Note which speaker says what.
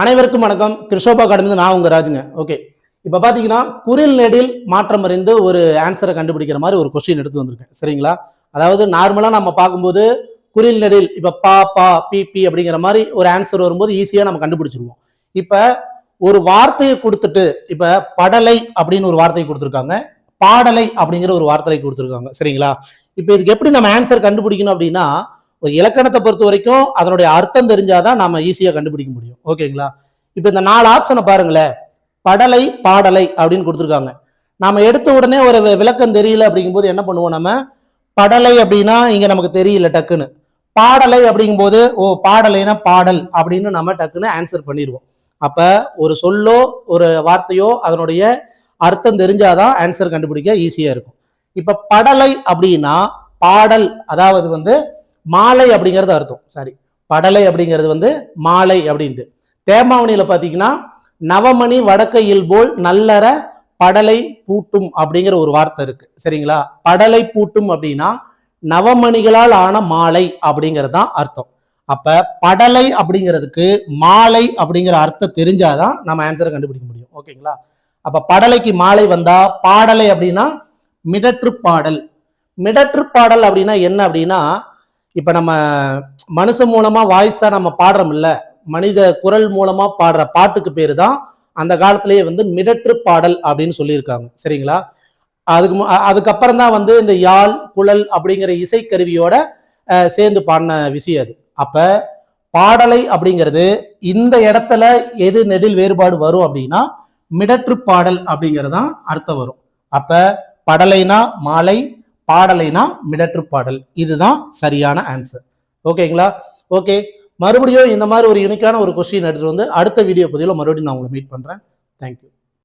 Speaker 1: அனைவருக்கும் வணக்கம். கிருஷோபா கடந்து நான் உங்க ராஜுங்க. ஓகே இப்போ பார்த்தீங்கன்னா குரில் நெடில் மாற்றம் அறிந்து ஒரு ஆன்சரை கண்டுபிடிக்கிற மாதிரி ஒரு கொஸ்டின் எடுத்து வந்திருக்கேன். சரிங்களா? அதாவது நார்மலாக நம்ம பார்க்கும்போது குரில் நெடில் இப்போ பா பா பி பி அப்படிங்கிற மாதிரி ஒரு ஆன்சர் வரும்போது ஈஸியாக நம்ம கண்டுபிடிச்சிருவோம். இப்போ ஒரு வார்த்தையை கொடுத்துட்டு இப்போ படலை அப்படின்னு ஒரு வார்த்தையை கொடுத்துருக்காங்க. பாடலை அப்படிங்கிற ஒரு வார்த்தையை கொடுத்துருக்காங்க. சரிங்களா? இப்போ இதுக்கு எப்படி நம்ம ஆன்சர் கண்டுபிடிக்கணும் அப்படின்னா ஒரு இலக்கணத்தை பொறுத்த வரைக்கும் அதனுடைய அர்த்தம் தெரிஞ்சாதான் நாம ஈஸியாக கண்டுபிடிக்க முடியும். ஓகேங்களா? இப்போ இந்த நாலு ஆப்ஷனை பாருங்களேன். படலை பாடலை அப்படின்னு கொடுத்துருக்காங்க. நாம எடுத்த உடனே ஒரு விளக்கம் தெரியல அப்படிங்கும்போது என்ன பண்ணுவோம் நம்ம? படலை அப்படின்னா இங்க நமக்கு தெரியல டக்குன்னு. பாடலை அப்படிங்கும்போது ஓ பாடலைனா பாடல் அப்படின்னு நம்ம டக்குன்னு ஆன்சர் பண்ணிடுவோம். அப்ப ஒரு சொல்லோ ஒரு வார்த்தையோ அதனுடைய அர்த்தம் தெரிஞ்சாதான் ஆன்சர் கண்டுபிடிக்க ஈஸியா இருக்கும். இப்ப படலை அப்படின்னா பாடல் அதாவது வந்து மாலை அப்படிங்கிறது அர்த்தம். சாரி. படலை அப்படிங்கிறது வந்து மாலை அப்படின்ட்டு. தேமாவணியில் பார்த்தீங்கன்னா நவமணி வடக்கையில் போல் நல்லற படலை பூட்டும் அப்படிங்கிற ஒரு வார்த்தை இருக்கு. சரிங்களா? படலை பூட்டும் அப்படின்னா நவமணிகளால் ஆன மாலை அப்படிங்கிறது தான் அர்த்தம். அப்ப படலை அப்படிங்கிறதுக்கு மாலை அப்படிங்கிற அர்த்தம் தெரிஞ்சாதான் நம்ம ஆன்சரை கண்டுபிடிக்க முடியும். ஓகேங்களா? அப்ப படலைக்கு மாலை வந்தா பாடலை அப்படின்னா மிடற்று பாடல். மிடற்று பாடல் அப்படின்னா என்ன அப்படின்னா இப்போ நம்ம மனுஷன் மூலமாக வாய்ஸாக நம்ம பாடுறோம் இல்லை மனித குரல் மூலமாக பாடுற பாட்டுக்கு பேர் தான் அந்த காலத்திலேயே வந்து மிடற்று பாடல் அப்படின்னு சொல்லியிருக்காங்க. சரிங்களா? அதுக்கு மு- அதுக்கப்புறம் தான் வந்து இந்த யாழ் குழல் அப்படிங்கிற இசைக்கருவியோட சேர்ந்து பாடின விஷயம் அது. அப்போ பாடலை அப்படிங்கிறது இந்த இடத்துல எது நெடில் வேறுபாடு வரும் அப்படின்னா மிடற்று பாடல் அப்படிங்கிறது தான் அர்த்தம் வரும். அப்போ படலைனா மாலை பாடலைனா மிடற்று பாடல். இதுதான் சரியான ஆன்சர் ஓகேங்களா ஓகே மறுபடியும் இந்த மாதிரி ஒரு யூனிக்கான ஒரு கொஸ்டின் எடுத்துகிட்டு வந்து அடுத்த வீடியோ பதிவில் மறுபடியும் நான் உங்களை மீட் பண்ணுறேன் தேங்க்யூ